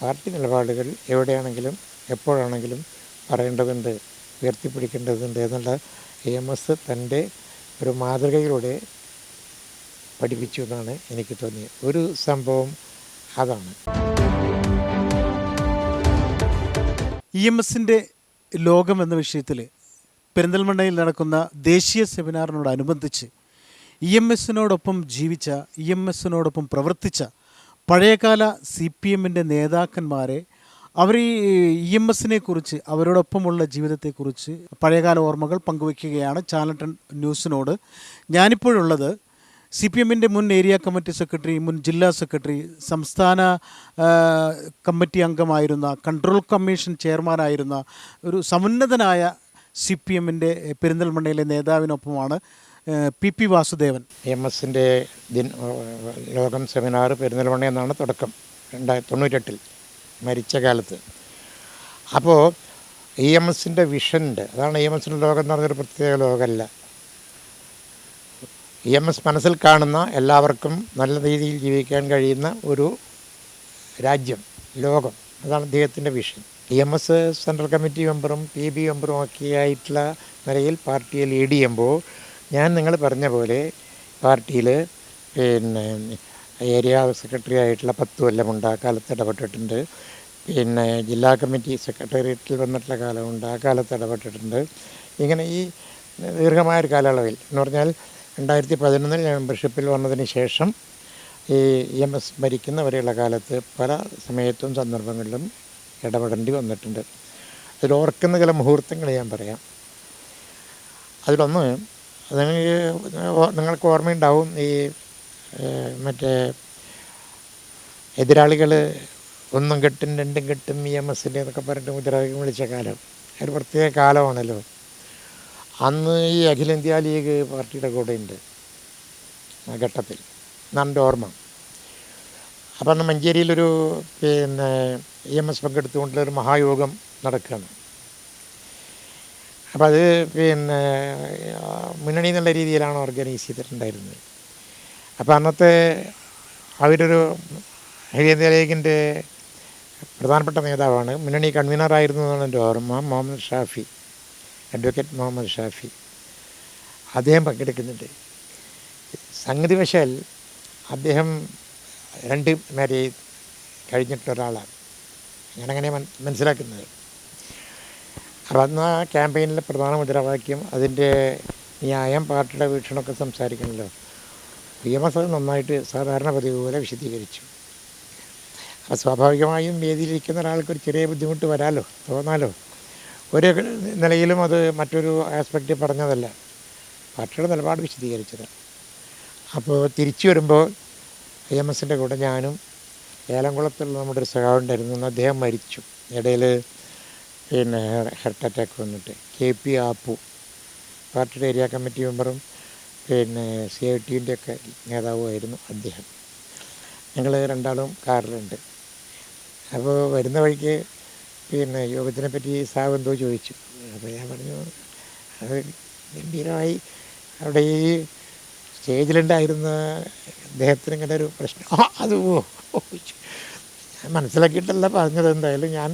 Party നിലപാടുകൾ എവിടെയാണെങ്കിലും എപ്പോഴാണെങ്കിലും പറയേണ്ടതുണ്ട് ഉയർത്തിപ്പിടിക്കേണ്ടതുണ്ട് എന്നുള്ള എ എം എസ് തന്റെ ഒരു മാതൃകയിലൂടെ പഠിപ്പിച്ചു എന്നാണ് എനിക്ക് തോന്നിയത്. ഒരു സംഭവം അതാണ്. ഇ എം എസിന്റെ ലോകം എന്ന വിഷയത്തിൽ പെരിന്തൽമണ്ണയിൽ നടക്കുന്ന ദേശീയ സെമിനാറിനോടനുബന്ധിച്ച് ഇ എം എസിനോടൊപ്പം ജീവിച്ച ഇ എം എസിനോടൊപ്പം പ്രവർത്തിച്ച പഴയകാല സി പി എമ്മിന്റെ നേതാക്കന്മാരെ അവർ ഈ ഇ എം എസിനെ കുറിച്ച് അവരോടൊപ്പമുള്ള ജീവിതത്തെക്കുറിച്ച് പഴയകാല ഓർമ്മകൾ പങ്കുവയ്ക്കുകയാണ് ചാനൽ ന്യൂസിനോട്. ഞാനിപ്പോഴുള്ളത് സി പി എമ്മിന്റെ മുൻ ഏരിയ കമ്മിറ്റി സെക്രട്ടറി മുൻ ജില്ലാ സെക്രട്ടറി സംസ്ഥാന കമ്മിറ്റി അംഗമായിരുന്ന കൺട്രോൾ കമ്മീഷൻ ചെയർമാനായിരുന്ന ഒരു സമുന്നതനായ സി പി എമ്മിന്റെ പെരിന്തൽമണ്ണയിലെ നേതാവിനൊപ്പമാണ് പി പി വാസുദേവൻ. എം എസിന്റെ ലോകം സെമിനാർ പെരുന്തൽമണ്ണ എന്നാണ് തുടക്കം രണ്ടായിരത്തി തൊണ്ണൂറ്റെട്ടിൽ മരിച്ച കാലത്ത്. അപ്പോൾ ഇ എം എസിന്റെ വിഷനുണ്ട് അതാണ് ഇ എം എസിന്റെ ലോകം എന്ന് പറഞ്ഞൊരു പ്രത്യേക ലോകമല്ല. ഇ എം എസ് മനസ്സിൽ കാണുന്ന എല്ലാവർക്കും നല്ല രീതിയിൽ ജീവിക്കാൻ കഴിയുന്ന ഒരു രാജ്യം ലോകം അതാണ് അദ്ദേഹത്തിന്റെ vision. E M S central committee മെമ്പറും പി ബി മെമ്പറും ഒക്കെ ആയിട്ടുള്ള നിലയിൽ പാർട്ടിയെ ലീഡ് ചെയ്യുമ്പോൾ ഞാൻ നിങ്ങൾ പറഞ്ഞ പോലെ പാർട്ടിയിൽ പിന്നെ ഏരിയ സെക്രട്ടറി ആയിട്ടുള്ള പത്ത് കൊല്ലമുണ്ട് ആ കാലത്ത് ഇടപെട്ടിട്ടുണ്ട്. പിന്നെ ജില്ലാ കമ്മിറ്റി സെക്രട്ടേറിയറ്റിൽ വന്നിട്ടുള്ള കാലമുണ്ട് ആ കാലത്ത് ഇടപെട്ടിട്ടുണ്ട്. ഇങ്ങനെ ഈ ദീർഘമായ ഒരു കാലയളവിൽ എന്ന് പറഞ്ഞാൽ രണ്ടായിരത്തി പതിനൊന്നിൽ മെമ്പർഷിപ്പിൽ വന്നതിന് ശേഷം ഈ എം എസ് ഭരിക്കുന്നവരെയുള്ള കാലത്ത് പല സമയത്തും സന്ദർഭങ്ങളിലും ഇടപെടേണ്ടി വന്നിട്ടുണ്ട്. അതിൽ ഓർക്കുന്ന ചില മുഹൂർത്തങ്ങൾ ഞാൻ പറയാം. അതിലൊന്ന് ഓ- നിങ്ങൾക്ക് ഓർമ്മയുണ്ടാവും ഈ മറ്റേ എതിരാളികൾ ഒന്നും കെട്ടും രണ്ടും കെട്ടും ഇ എം എസിന്റെ എന്നൊക്കെ പറഞ്ഞിട്ട് മുദ്രാവാക്യം വിളിച്ച കാലം. ഒരു പ്രത്യേക കാലമാണല്ലോ. അന്ന് ഈ അഖിലേന്ത്യാ ലീഗ് പാർട്ടിയുടെ കൂടെ ഉണ്ട് ആ ഘട്ടത്തിൽ. നമ്മുടെ ഓർമ്മ. അപ്പം മഞ്ചേരിയിലൊരു പിന്നെ ഇ എം എസ് പങ്കെടുത്തുകൊണ്ടുള്ള ഒരു മഹായോഗം നടക്കുകയാണ്. അപ്പം അത് പിന്നെ മുന്നണി എന്നുള്ള രീതിയിലാണ് ഓർഗനൈസ് ചെയ്തിട്ടുണ്ടായിരുന്നത്. അപ്പോൾ അന്നത്തെ അവരൊരു അഖിലേന്ത്യാ ലേഖിന്റെ പ്രധാനപ്പെട്ട നേതാവാണ് മുന്നണി കൺവീനറായിരുന്നു എന്നാണ് എന്റെ ഓർമ്മ മുഹമ്മദ് ഷാഫി അഡ്വക്കേറ്റ് മുഹമ്മദ് ഷാഫി. അദ്ദേഹം പങ്കെടുക്കുന്നുണ്ട്. സംഗതി വശാൽ അദ്ദേഹം രണ്ട് മാരേജ് കഴിഞ്ഞിട്ടൊരാളാണ് ഞാനങ്ങനെ മനസ്സിലാക്കുന്നത്. അപ്പോൾ ക്യാമ്പയിനിലെ പ്രധാന മുദ്രാവാക്യം അതിന്റെ ന്യായം പാർട്ടിയുടെ വീക്ഷണമൊക്കെ സംസാരിക്കണമല്ലോ. പി എം എസ് അത് നന്നായിട്ട് സാധാരണ പതിവ് പോലെ വിശദീകരിച്ചു. അപ്പോൾ സ്വാഭാവികമായും വേദിയിലിരിക്കുന്ന ഒരാൾക്ക് ഒരു ചെറിയ ബുദ്ധിമുട്ട് വരാലോ? തോന്നാലോ? ഒരു നിലയിലും അത് മറ്റൊരു ആസ്പെക്റ്റ് പറഞ്ഞതല്ല. പാർട്ടിയുടെ നിലപാട് വിശദീകരിച്ചത്. അപ്പോൾ തിരിച്ചു വരുമ്പോൾ ഐ എം എസിന്റെ കൂടെ ഞാനും ഏലംകുളത്തുള്ള നമ്മുടെ ഒരു സഹാവുണ്ടായിരുന്നു അദ്ദേഹം മരിച്ചു. ഇടയിൽ പിന്നെ ഹാർട്ട് അറ്റാക്ക് വന്നിട്ട് കെ പി ആപ്പു പാർട്ടിയുടെ ഏരിയ കമ്മിറ്റി മെമ്പറും പിന്നെ സി ഐ ടിന്റെ ഒക്കെ നേതാവുമായിരുന്നു അദ്ദേഹം ഞങ്ങൾ രണ്ടാളും കാറിലുണ്ട് അപ്പോൾ വരുന്ന വഴിക്ക് പിന്നെ യോഗത്തിനെ പറ്റി സാവ് എന്തോ ചോദിച്ചു അപ്പോൾ ഞാൻ പറഞ്ഞു അത് ഗംഭീരമായി അവിടെ ഈ സ്റ്റേജിലുണ്ടായിരുന്ന അദ്ദേഹത്തിന് ഇങ്ങനെ ഒരു പ്രശ്നം അത് ഞാൻ മനസ്സിലാക്കിയിട്ടല്ല പറഞ്ഞത് എന്തായാലും ഞാൻ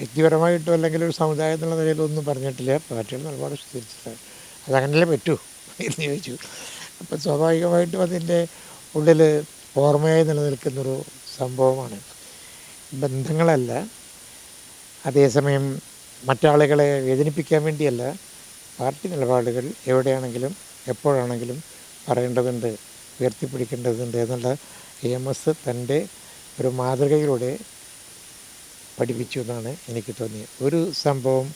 വ്യക്തിപരമായിട്ടോ അല്ലെങ്കിൽ ഒരു സമുദായം എന്നുള്ള നിലയിലോ ഒന്നും പറഞ്ഞിട്ടില്ല. പാർട്ടികൾ നിലപാട് സ്വീകരിച്ചില്ല അതങ്ങനല്ലേ പറ്റൂ എന്ന് ചോദിച്ചു. അപ്പം സ്വാഭാവികമായിട്ടും അതിന്റെ ഉള്ളിൽ ഓർമ്മയായി നിലനിൽക്കുന്നൊരു സംഭവമാണ്. ബന്ധങ്ങളല്ല. അതേസമയം മറ്റാളുകളെ വേദനിപ്പിക്കാൻ വേണ്ടിയല്ല. പാർട്ടി നിലപാടുകൾ എവിടെയാണെങ്കിലും എപ്പോഴാണെങ്കിലും പറയേണ്ടതുണ്ട് ഉയർത്തിപ്പിടിക്കേണ്ടതുണ്ട് എന്നുള്ള എ എം എസ് തന്റെ ഒരു മാതൃകയിലൂടെ പഠിപ്പിച്ചു എന്നാണ് എനിക്ക് തോന്നിയത്. ഒരു സംഭവം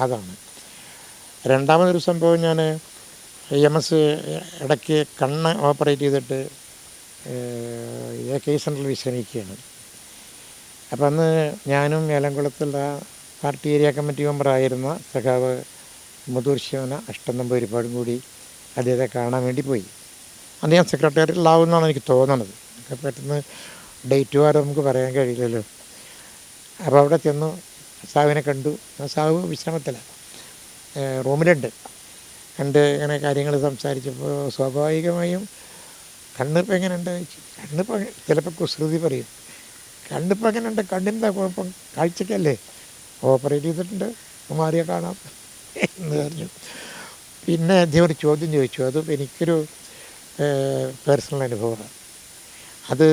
അതാണ്. രണ്ടാമതൊരു സംഭവം ഞാൻ എം എസ് ഇടയ്ക്ക് കണ്ണ് ഓപ്പറേറ്റ് ചെയ്തിട്ട് എ കെ സെന്ററിൽ വിശ്രമിക്കുകയാണ്. അപ്പം അന്ന് ഞാനും ഏലംകുളത്തുള്ള പാർട്ടി ഏരിയ കമ്മിറ്റി മെമ്പറായിരുന്ന സഖാവ് മുതൂർ ശിവന അഷ്ടം നമ്പൂരിപ്പാടും കൂടി അദ്ദേഹത്തെ കാണാൻ വേണ്ടി പോയി. അന്ന് ഞാൻ സെക്രട്ടേറിയറ്റിലാവുമെന്നാണ് എനിക്ക് തോന്നണത്. പെട്ടെന്ന് ഡേറ്റ് വരെ നമുക്ക് പറയാൻ കഴിയില്ലല്ലോ. അപ്പോൾ അവിടെ ചെന്നു സാവിനെ കണ്ടു. സാവ് വിശ്രമത്തിലാണ് റൂമിലുണ്ട്. കണ്ട് ഇങ്ങനെ കാര്യങ്ങൾ സംസാരിച്ചപ്പോൾ സ്വാഭാവികമായും കണ്ണിപ്പോൾ എങ്ങനെയുണ്ട്. കണ്ണിപ്പോൾ ചിലപ്പോൾ കുസൃതി പറയും. കണ്ണിപ്പോൾ എങ്ങനെയുണ്ട്? കണ്ണിന്റെ കുഴപ്പം കാഴ്ചക്കല്ലേ? ഓപ്പറേറ്റ് ചെയ്തിട്ടുണ്ട്. മാറിയ കാണാം എന്ന് പറഞ്ഞു. പിന്നെ അദ്ദേഹം ഒരു ചോദ്യം ചോദിച്ചു. അത് എനിക്കൊരു പേഴ്സണൽ അനുഭവമാണ്. അത്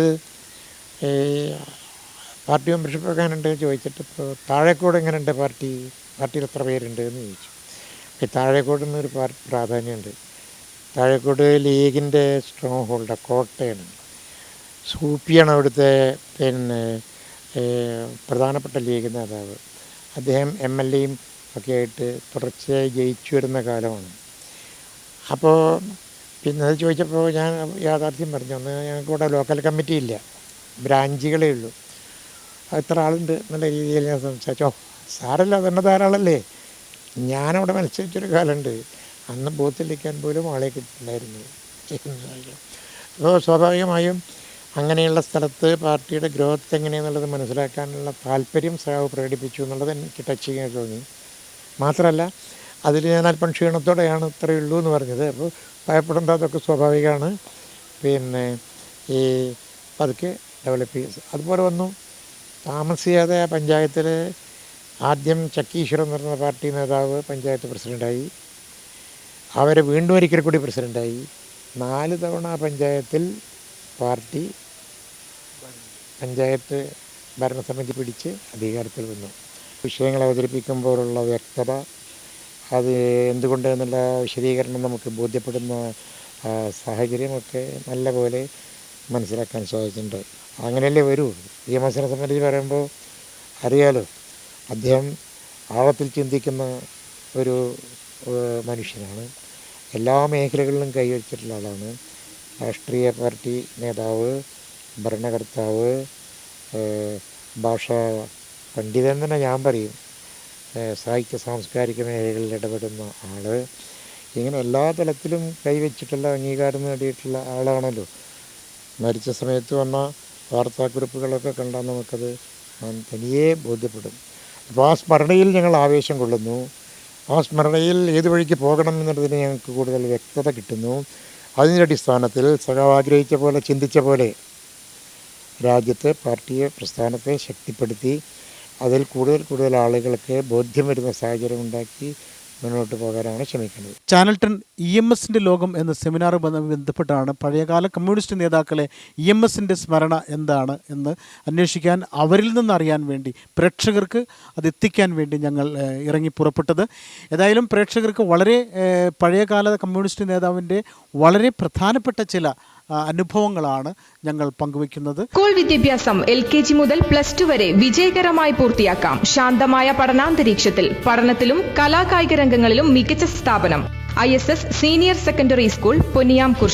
പാർട്ടി മെമ്പർഷിപ്പ് എങ്ങനെയുണ്ട് ചോദിച്ചിട്ട് ഇപ്പോൾ താഴേക്കോട് എങ്ങനെയുണ്ട് പാർട്ടി? പാർട്ടിയിൽ എത്ര പേരുണ്ട് എന്ന് ചോദിച്ചു. ഈ താഴേക്കോട് പാർട്ടി പ്രാധാന്യമുണ്ട്. താഴേക്കോട് ലീഗിന്റെ സ്ട്രോങ് ഹോൾഡ് കോട്ടയാണ്. സൂപ്പിയാണ് അവിടുത്തെ പിന്നെ പ്രധാനപ്പെട്ട ലീഗ് നേതാവ്. അദ്ദേഹം എം എൽ എയും ഒക്കെ ആയിട്ട് തുടർച്ചയായി ജയിച്ചു വരുന്ന കാലമാണ്. അപ്പോൾ പിന്നെ അത് ചോദിച്ചപ്പോൾ ഞാൻ യാഥാർത്ഥ്യം പറഞ്ഞു ഒന്ന് ഞങ്ങൾക്ക് ഇവിടെ ലോക്കൽ കമ്മിറ്റി ഇല്ല. ബ്രാഞ്ചുകളേ ഉള്ളൂ. ഇത്ര ആളുണ്ട് എന്നുള്ള രീതിയിൽ ഞാൻ സംസാരിച്ചു. ഓ സാറല്ല തന്നെ ധാരാളല്ലേ? ഞാനവിടെ മത്സരിച്ചൊരു കാലമുണ്ട്. അന്ന് ബൂത്തിലിരിക്കാൻ പോലും ആളെ കിട്ടുന്നുണ്ടായിരുന്നു അപ്പോൾ സ്വാഭാവികമായും അങ്ങനെയുള്ള സ്ഥലത്ത് പാർട്ടിയുടെ ഗ്രോത്ത് എങ്ങനെയെന്നുള്ളത് മനസ്സിലാക്കാനുള്ള താല്പര്യം സ്രാവ് പ്രകടിപ്പിച്ചു എന്നുള്ളത് എനിക്ക് ടച്ച് ചെയ്യാൻ തോന്നി. മാത്രമല്ല അതിൽ ഞാൻ അല്പം ക്ഷീണത്തോടെയാണ് ഇത്രയേ ഉള്ളൂ എന്ന് പറഞ്ഞത്. അപ്പോൾ ഭയപ്പെടേണ്ട അതൊക്കെ സ്വാഭാവികമാണ്. പിന്നെ ഈ പതുക്കെ ഡെവലപ്പ് ചെയ്ത്. അതുപോലെ വന്നു. താമസിയാതെ ആ പഞ്ചായത്തിൽ ആദ്യം ചക്കീശ്വരം എന്ന് പറഞ്ഞ പാർട്ടി നേതാവ് പഞ്ചായത്ത് പ്രസിഡന്റായി അവർ വീണ്ടും ഒരിക്കൽ കൂടി പ്രസിഡന്റായി നാല് തവണ പഞ്ചായത്തിൽ പാർട്ടി പഞ്ചായത്ത് ഭരണസമിതി പിടിച്ച് അധികാരത്തിൽ വന്നു. വിഷയങ്ങൾ അവതരിപ്പിക്കുമ്പോഴുള്ള വ്യക്തത അത് എന്തുകൊണ്ട് എന്നുള്ള വിശദീകരണം നമുക്ക് ബോധ്യപ്പെടുന്ന സാഹചര്യമൊക്കെ നല്ലപോലെ മനസ്സിലാക്കാൻ സാധിച്ചിട്ടുണ്ട്. അങ്ങനെയല്ലേ വരൂ? ഈ മത്സരം സംബന്ധിച്ച് പറയുമ്പോൾ അറിയാലോ അദ്ദേഹം ആഴത്തിൽ ചിന്തിക്കുന്ന ഒരു മനുഷ്യനാണ്. എല്ലാ മേഖലകളിലും കൈവച്ചിട്ടുള്ള ആളാണ്. രാഷ്ട്രീയ പാർട്ടി നേതാവ് ഭരണകർത്താവ് ഭാഷാ പണ്ഡിതൻ തന്നെ ഞാൻ പറയും. സാഹിത്യ സാംസ്കാരിക മേഖലകളിൽ ഇടപെടുന്ന ആൾ ഇങ്ങനെ എല്ലാ തലത്തിലും കൈവച്ചിട്ടുള്ള അംഗീകാരം നേടിയിട്ടുള്ള ആളാണല്ലോ മരിച്ച സമയത്ത് വന്ന വാർത്താക്കുറിപ്പുകളൊക്കെ കണ്ടാൽ നമുക്കത് തനിയെ ബോധ്യപ്പെടും. അപ്പോൾ ആ സ്മരണയിൽ ഞങ്ങൾ ആവേശം കൊള്ളുന്നു. ആ സ്മരണയിൽ ഏത് വഴിക്ക് പോകണം എന്നുള്ളതിന് ഞങ്ങൾക്ക് കൂടുതൽ വ്യക്തത കിട്ടുന്നു. അതിന്റെ അടിസ്ഥാനത്തിൽ സഖാവ് ആഗ്രഹിച്ച പോലെ ചിന്തിച്ച പോലെ രാജ്യത്തെ പാർട്ടിയെ പ്രസ്ഥാനത്തെ ശക്തിപ്പെടുത്തി അതിൽ കൂടുതൽ കൂടുതൽ ആളുകൾക്ക് ബോധ്യം വരുന്ന സാഹചര്യം ഉണ്ടാക്കി മുന്നോട്ട് പോകാനാണ് ശ്രമിക്കുന്നത്. ചാനൽ ടെൻ ഇ എം എസിന്റെ ലോകം എന്ന സെമിനാറുമായി ബന്ധപ്പെട്ടാണ് പഴയകാല കമ്മ്യൂണിസ്റ്റ് നേതാക്കളെ ഇ എം എസിന്റെ സ്മരണ എന്താണ് എന്ന് അന്വേഷിക്കാൻ അവരിൽ നിന്ന് അറിയാൻ വേണ്ടി പ്രേക്ഷകർക്ക് അത് എത്തിക്കാൻ വേണ്ടി ഞങ്ങൾ ഇറങ്ങി പുറപ്പെട്ടത്. ഏതായാലും പ്രേക്ഷകർക്ക് വളരെ പഴയകാല കമ്മ്യൂണിസ്റ്റ് നേതാവിന്റെ വളരെ പ്രധാനപ്പെട്ട ചില അനുഭവങ്ങളാണ് ഞങ്ങൾ പങ്കുവയ്ക്കുന്നത്. സ്കൂൾ വിദ്യാഭ്യാസം എൽ കെ ജി മുതൽ പ്ലസ് ടു വരെ വിജയകരമായി പൂർത്തിയാക്കാം. ശാന്തമായ പഠനാന്തരീക്ഷത്തിൽ പഠനത്തിലും കലാകായിക രംഗങ്ങളിലും മികച്ച സ്ഥാപനം. I senior secondary school Ponniyamkurissi